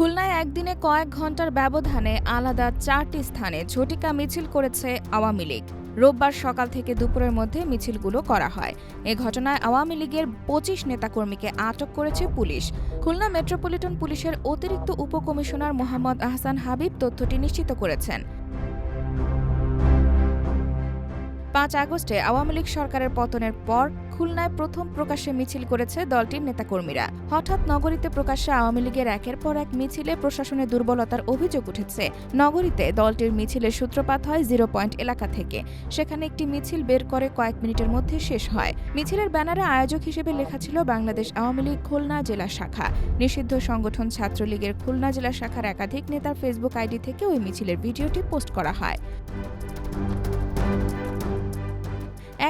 খুলনায় একদিনে কয়েক ঘণ্টার ব্যবধানে আলাদা চারটি স্থানে ঝটিকা মিছিল করেছে আওয়ামী লীগ। রোববার সকাল থেকে দুপুরের মধ্যে মিছিলগুলো করা হয়। এ ঘটনায় আওয়ামী লীগের পঁচিশ নেতাকর্মীকে আটক করেছে পুলিশ। খুলনা মেট্রোপলিটন পুলিশের অতিরিক্ত উপকমিশনার মোহাম্মদ আহসান হাবিব তথ্যটি নিশ্চিত করেছেন। পাঁচ আগস্টে আওয়ামী লীগ সরকারের পতনের পর খুলনায় প্রথম প্রকাশ্যে মিছিল করেছে দলটির নেতাকর্মীরা। হঠাৎ নগরীতে প্রকাশ্যে আওয়ামী লীগের একের পর এক মিছিলে প্রশাসনের দুর্বলতার অভিযোগ উঠেছে। নগরীতে দলটির মিছিলের সূত্রপাত হয় জিরো পয়েন্ট এলাকা থেকে। সেখানে একটি মিছিল বের করে কয়েক মিনিটের মধ্যে শেষ হয়। মিছিলের ব্যানারে আয়োজক হিসেবে লেখা ছিল বাংলাদেশ আওয়ামী লীগ খুলনা জেলা শাখা। নিষিদ্ধ সংগঠন ছাত্রলীগের খুলনা জেলা শাখার একাধিক নেতার ফেসবুক আইডি থেকে ওই মিছিলের ভিডিওটি পোস্ট করা হয়।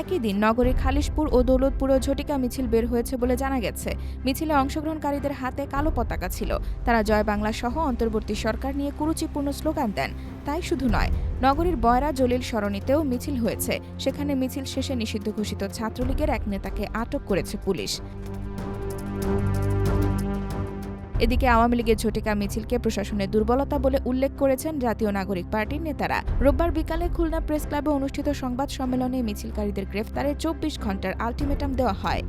একই দিন নগরীর খালিশপুর ও দৌলতপুরও ঝটিকা মিছিল বের হয়েছে বলে জানা গেছে। মিছিলে অংশগ্রহণকারীদের হাতে কালো পতাকা ছিল। তারা জয় বাংলা সহ অন্তর্বর্তী সরকার নিয়ে কুরুচিপূর্ণ স্লোগান দেন। তাই শুধু নয়, নগরীর বয়রা জলিল সরণিতেও মিছিল হয়েছে। সেখানে মিছিল শেষে নিষিদ্ধ ঘোষিত ছাত্রলীগের এক নেতাকে আটক করেছে পুলিশ। এদিকে আওয়ামী লীগের ঝটিকা মিছিলকে প্রশাসনের দুর্বলতা বলে উল্লেখ করেছেন জাতীয় নাগরিক পার্টির নেতারা। রোববার বিকালে খুলনা প্রেস ক্লাবে অনুষ্ঠিত সংবাদ সম্মেলনে মিছিলকারীদের গ্রেফতারে চব্বিশ ঘণ্টার আলটিমেটাম দেওয়া হয়।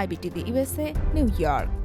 IBTV USA New York.